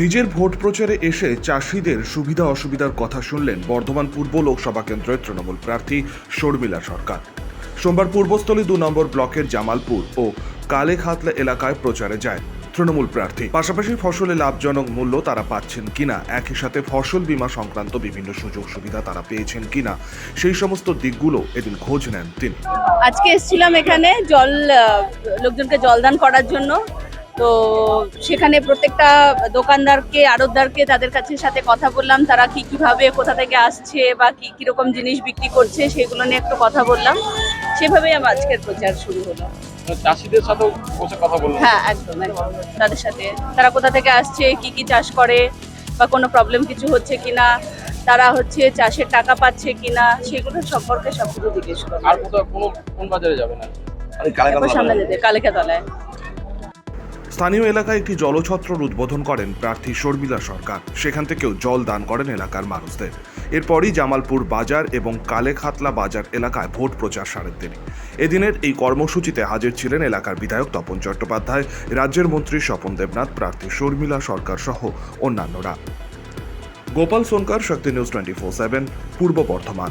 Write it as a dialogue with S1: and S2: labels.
S1: নিজের ভোট প্রচারে এসে চাষিদের সুবিধা অসুবিধার কথা শুনলেন বর্ধমান পূর্ব লোকসভা কেন্দ্রের তৃণমূল প্রার্থী শর্মিলা সরকার। সোমবার পূর্বস্থলী দু নম্বর ব্লকের জামালপুর ও কালেখাতলা এলাকায় প্রচারে যায় তৃণমূল প্রার্থী। পাশাপাশি ফসলে লাভজনক মূল্য তারা পাচ্ছেন কিনা, একই সাথে ফসল বীমা সংক্রান্ত বিভিন্ন সুযোগ সুবিধা তারা পেয়েছেন কিনা, সেই সমস্ত দিকগুলো এদিন খোঁজ নেন তিনি।
S2: আজকে এসেছিলাম এখানে জল লোকজনকে জলদান করার জন্য। তো সেখানে প্রত্যেকটা দোকানদারকে আড়তদারকে তাদের কাছে সাথে কথা বললাম তারা কি কীভাবে কোথা থেকে আসছে বা কি কীরকম জিনিস বিক্রি করছে সেগুলো নিয়ে একটু কথা বললাম। সেভাবেই আমার আজকের প্রচার শুরু হলো।
S3: মানে চাষিদের সাথেও বসে কথা বললেন
S2: হ্যাঁ একদম একদম। তাদের সাথে। তারা কোথা থেকে আসছে কি কি চাষ করে বা কোনো প্রবলেম কিছু হচ্ছে কিনা তারা হচ্ছে চাষের টাকা পাচ্ছে কিনা সেগুলো সম্পর্কে সব কিছু জিজ্ঞেস করলাম
S3: আর কোথাও কোনো কোন বাজারে
S2: তারপর সামনে যেতে কালেখাতলায়
S1: স্থানীয় এলাকায় একটি জলছত্রর উদ্বোধন করেন প্রার্থী শর্মিলা সরকার। সেখান থেকেও জল দান করেন এলাকার মানুষদের। এরপরই জামালপুর বাজার এবং কালেখাতলা বাজার এলাকায় ভোট প্রচার সারেন তিনি। এদিনের এই কর্মসূচিতে হাজির ছিলেন এলাকার বিধায়ক তপন চট্টোপাধ্যায়, রাজ্যের মন্ত্রী স্বপন দেবনাথ, প্রার্থী শর্মিলা সরকার সহ অন্যান্যরা। Gopal Sonkar, Shakti news twenty four seven, Purba Bardhaman.